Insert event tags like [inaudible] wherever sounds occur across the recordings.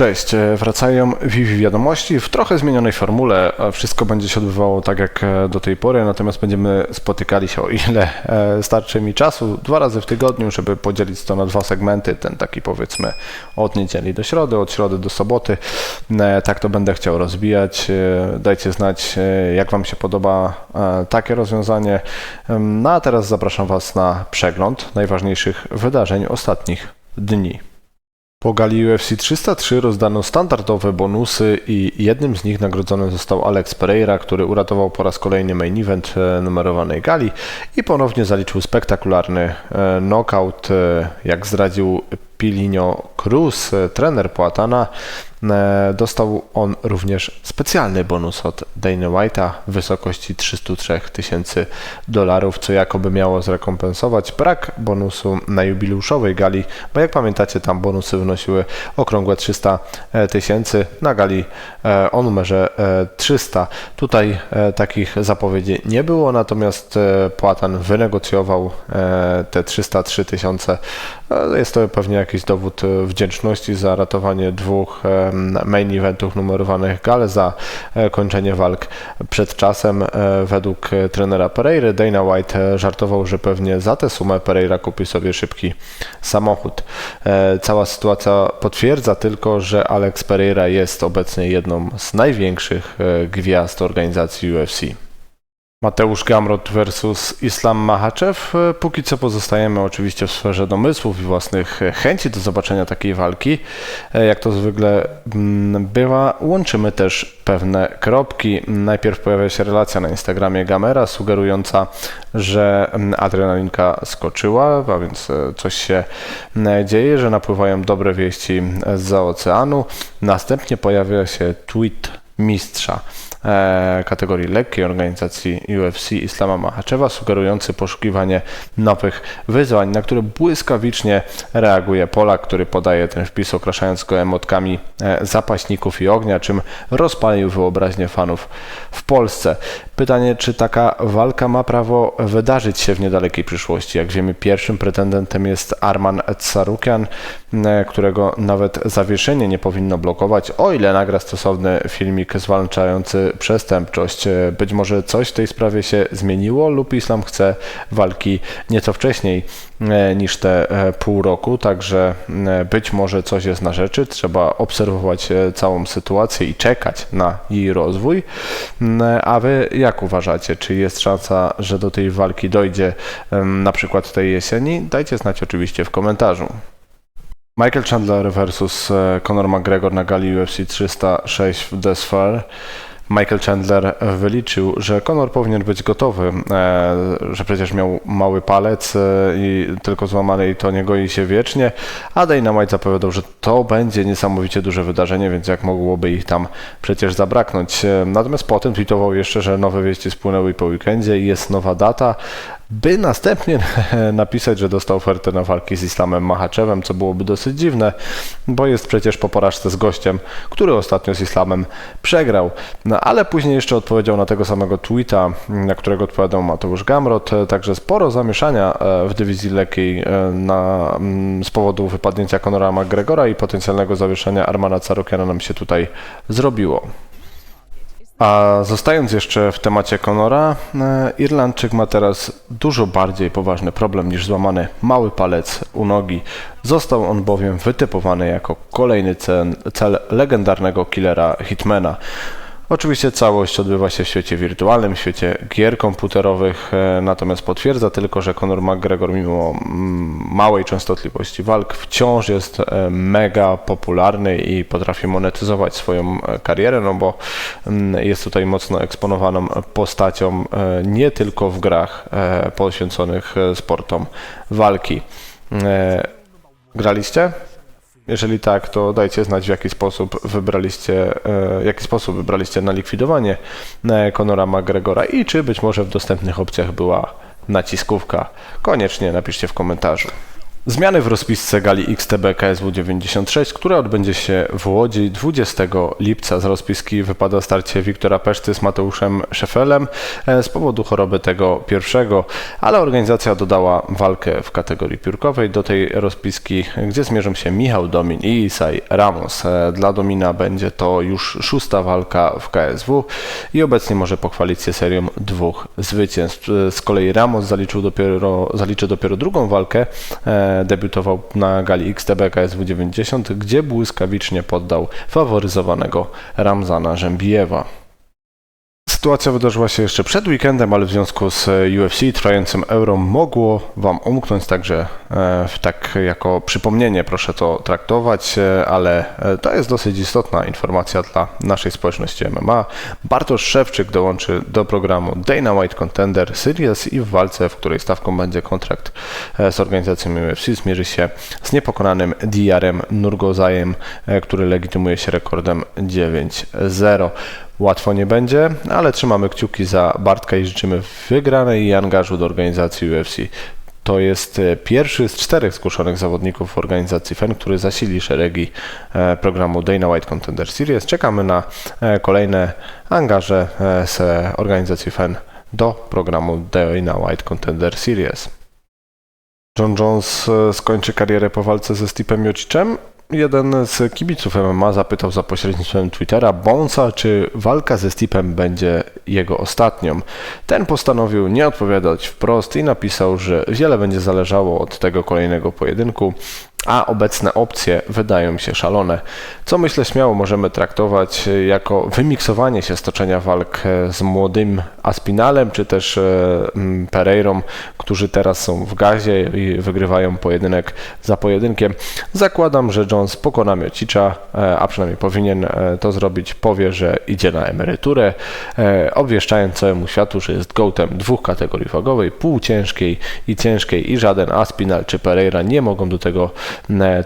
Cześć, e, wracają Vivi wiadomości w trochę zmienionej formule. E, Wszystko będzie się odbywało tak jak e, do tej pory, natomiast będziemy spotykali się o ile starczy mi czasu, dwa razy w tygodniu, żeby podzielić to na dwa segmenty, ten taki powiedzmy od niedzieli do środy, od środy do soboty. Tak to będę chciał rozwijać. E, Dajcie znać, jak Wam się podoba takie rozwiązanie. No a teraz zapraszam Was na przegląd najważniejszych wydarzeń ostatnich dni. Po gali UFC 303 rozdano standardowe bonusy i jednym z nich nagrodzony został Alex Pereira, który uratował po raz kolejny main event e, numerowanej gali i ponownie zaliczył spektakularny e, knockout, e, jak zdradził Pilinio Cruz, trener Poatana. E, Dostał on również specjalny bonus od Dana White'a w wysokości 303 tysięcy dolarów, co jakoby miało zrekompensować brak bonusu na jubileuszowej gali, bo jak pamiętacie, tam bonusy wynosiły okrągłe 300 tysięcy na gali e, o numerze e, 300. Tutaj e, takich zapowiedzi nie było, natomiast e, Płatan wynegocjował e, te 303 tysiące. E, Jest to pewnie jakiś dowód e, wdzięczności za ratowanie dwóch e, main eventów numerowanych gal, za e, kończenie walk przed czasem. E, Według e, trenera Pereiry Dana White żartował, że pewnie za tę sumę Pereira kupi sobie szybki samochód. Cała sytuacja potwierdza tylko, że Alex Pereira jest obecnie jedną z największych gwiazd organizacji UFC. Mateusz Gamrot versus Islam Mahachev. E, Póki co pozostajemy oczywiście w sferze domysłów i własnych chęci do zobaczenia takiej walki. Jak to zwykle mm, bywa, łączymy też pewne kropki. Najpierw pojawia się relacja na Instagramie Gamera sugerująca, że mm, adrenalinka skoczyła, a więc e, coś się mm, dzieje, że napływają dobre wieści z oceanu. Następnie pojawia się tweet mistrza kategorii lekkiej organizacji UFC Islama Mahaczewa, sugerujący poszukiwanie nowych wyzwań, na które błyskawicznie reaguje Polak, który podaje ten wpis, okraszając go emotkami e, zapaśników i ognia, czym rozpalił wyobraźnię fanów w Polsce. Pytanie, czy taka walka ma prawo wydarzyć się w niedalekiej przyszłości? Jak wiemy, pierwszym pretendentem jest Arman Tsarukian, e, którego nawet zawieszenie nie powinno blokować, o ile nagra stosowny filmik zwalczający przestępczość. E, Być może coś w tej sprawie się zmieniło lub Islam chce walki nieco wcześniej e, niż te e, pół roku, także być może coś jest na rzeczy. Trzeba obserwować całą sytuację i czekać na jej rozwój. M, A wy jak uważacie? Czy jest szansa, że do tej walki dojdzie na przykład tej jesieni? Dajcie znać oczywiście w komentarzu. Michael Chandler versus Conor McGregor na gali UFC 306 w The. Michael Chandler wyliczył, że Conor powinien być gotowy, e, że przecież miał mały palec e, i tylko złamany i to nie goi się wiecznie, a Dana White zapowiadał, że to będzie niesamowicie duże wydarzenie, więc jak mogłoby ich tam przecież zabraknąć. E, Natomiast potem tweetował jeszcze, że nowe wieści spłynęły po weekendzie i jest nowa data, by następnie [laughs] napisać, że dostał ofertę na walki z Islamem Mahaczewem, co byłoby dosyć dziwne, bo jest przecież po porażce z gościem, który ostatnio z Islamem przegrał. No, ale później jeszcze odpowiedział na tego samego tweeta, na którego odpowiadał Mateusz Gamrot, także sporo zamieszania e, w dywizji lekkiej e, na, mm, z powodu wypadnięcia Conora McGregora i potencjalnego zawieszenia Armana Carukiana nam się tutaj zrobiło. A zostając jeszcze w temacie Conora, e, Irlandczyk ma teraz dużo bardziej poważny problem niż złamany mały palec u nogi. Został on bowiem wytypowany jako kolejny cel, cel legendarnego killera Hitmana. Oczywiście całość odbywa się w świecie wirtualnym, w świecie gier komputerowych, e, natomiast potwierdza tylko, że Conor McGregor mimo mm, małej częstotliwości walk wciąż jest e, mega popularny i potrafi monetyzować swoją e, karierę, no bo mm, jest tutaj mocno eksponowaną postacią nie tylko w grach poświęconych sportom walki. Graliście? Jeżeli tak, to dajcie znać, w jaki sposób wybraliście, e, jaki sposób wybraliście na likwidowanie Conora McGregora i czy być może w dostępnych opcjach była naciskówka. Koniecznie napiszcie w komentarzu. Zmiany w rozpisce gali XTB KSW 96, która odbędzie się w Łodzi 20 lipca. Z rozpiski wypada starcie Wiktora Peszty z Mateuszem Szefelem e, z powodu choroby tego pierwszego, ale organizacja dodała walkę w kategorii piórkowej do tej rozpiski, gdzie zmierzą się Michał Domin i Isai Ramos. E, Dla Domina będzie to już szósta walka w KSW i obecnie może pochwalić się serią dwóch zwycięstw. E, Z kolei Ramos zaliczył dopiero, zaliczy dopiero drugą walkę. Debiutował na gali XTB KSW 90, gdzie błyskawicznie poddał faworyzowanego Ramzana Rzębijewa. Sytuacja wydarzyła się jeszcze przed weekendem, ale w związku z UFC trwającym Euro mogło Wam umknąć, także e, tak jako przypomnienie proszę to traktować, e, ale e, to jest dosyć istotna informacja dla naszej społeczności MMA. Bartosz Szewczyk dołączy do programu Dana White Contender Series i w walce, w której stawką będzie kontrakt e, z organizacją UFC, zmierzy się z niepokonanym Diarem Nurgozajem, e, który legitymuje się rekordem 9-0. Łatwo nie będzie, ale trzymamy kciuki za Bartka i życzymy wygranej i angażu do organizacji UFC. To jest e, pierwszy z czterech zgłoszonych zawodników organizacji FEN, który zasili szeregi e, programu Dana White Contender Series. Czekamy na e, kolejne angaże z organizacji FEN do programu Dana White Contender Series. John Jones skończy karierę po walce ze Stepem Miocicem. Jeden z kibiców MMA zapytał za pośrednictwem Twittera Bonesa, czy walka ze Stepem będzie jego ostatnią. Ten postanowił nie odpowiadać wprost i napisał, że wiele będzie zależało od tego kolejnego pojedynku, a obecne opcje wydają się szalone. Co myślę śmiało możemy traktować jako wymiksowanie się stoczenia walk e, z młodym Aspinalem, czy też e, Pereirą, którzy teraz są w gazie i wygrywają pojedynek za pojedynkiem. Zakładam, że Jones pokona Miocicza, e, a przynajmniej powinien e, to zrobić, powie, że idzie na emeryturę, e, obwieszczając całemu światu, że jest gołtem dwóch kategorii wagowej, półciężkiej i ciężkiej i żaden Aspinal czy Pereira nie mogą do tego e,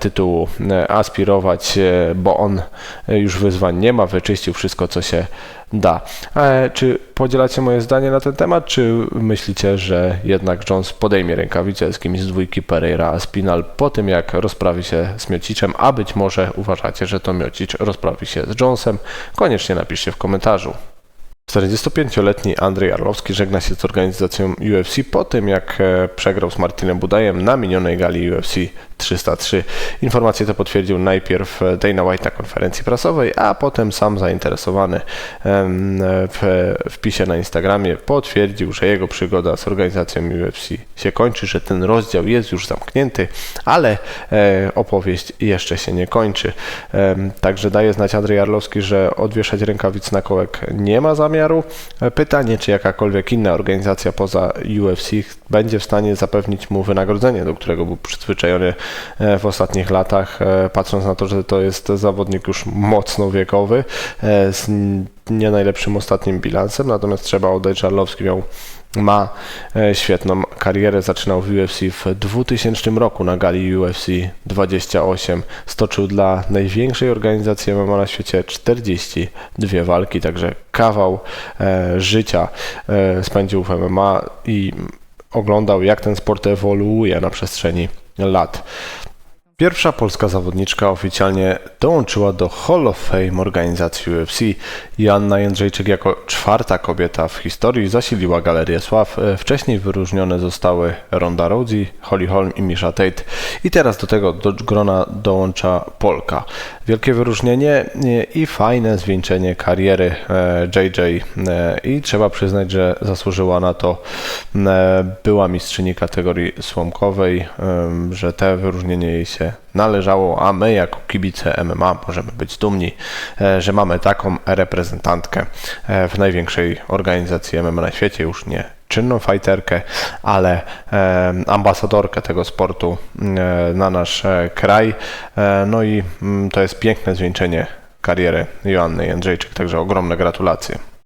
tytułu e, aspirować, e, bo on e, już wyzwań nie ma, wyczyścił wszystko, co się da. E, Czy podzielacie moje zdanie na ten temat, czy myślicie, że jednak Jones podejmie rękawice z kimś z dwójki Pereira Spinal po tym, jak rozprawi się z Miocicem, a być może uważacie, że to Miocic rozprawi się z Jonesem? Koniecznie napiszcie w komentarzu. 45-letni Andrzej Arlowski żegna się z organizacją UFC po tym, jak e, przegrał z Martinem Budajem na minionej gali UFC 303. Informacje te potwierdził najpierw e, Dana White na konferencji prasowej, a potem sam zainteresowany w wpisie na Instagramie potwierdził, że jego przygoda z organizacją UFC się kończy, że ten rozdział jest już zamknięty, ale e, opowieść jeszcze się nie kończy. Także daje znać Andrzej Arlowski, że odwieszać rękawic na kołek nie ma zamiaru. E, Pytanie, czy jakakolwiek inna organizacja poza UFC będzie w stanie zapewnić mu wynagrodzenie, do którego był przyzwyczajony w ostatnich latach, e, patrząc na to, że to jest zawodnik już mocno wiekowy, e, z nie najlepszym ostatnim bilansem, natomiast trzeba oddać, że Arlowski miał ma e, świetną karierę. Zaczynał w UFC w 2000 roku na gali UFC 28. Stoczył dla największej organizacji MMA na świecie 42 walki, także kawał e, życia e, spędził w MMA i oglądał, jak ten sport ewoluuje na przestrzeni a lot Pierwsza polska zawodniczka oficjalnie dołączyła do Hall of Fame organizacji UFC. Joanna Jędrzejczyk jako czwarta kobieta w historii zasiliła Galerię Sław. E, Wcześniej wyróżnione zostały Ronda Rousey, Holly Holm i Misha Tate. I teraz do tego do grona dołącza Polka. Wielkie wyróżnienie e, i fajne zwieńczenie kariery e, JJ e, i trzeba przyznać, że zasłużyła na to e, była mistrzyni kategorii słomkowej, że te wyróżnienie jej się należało, a my jako kibice MMA możemy być dumni, e, że mamy taką reprezentantkę e, w największej organizacji MMA na świecie, już nie czynną fajterkę, ale e, ambasadorkę tego sportu na nasz kraj. No i mm, to jest piękne zwieńczenie kariery Joanny Jędrzejczyk, także ogromne gratulacje.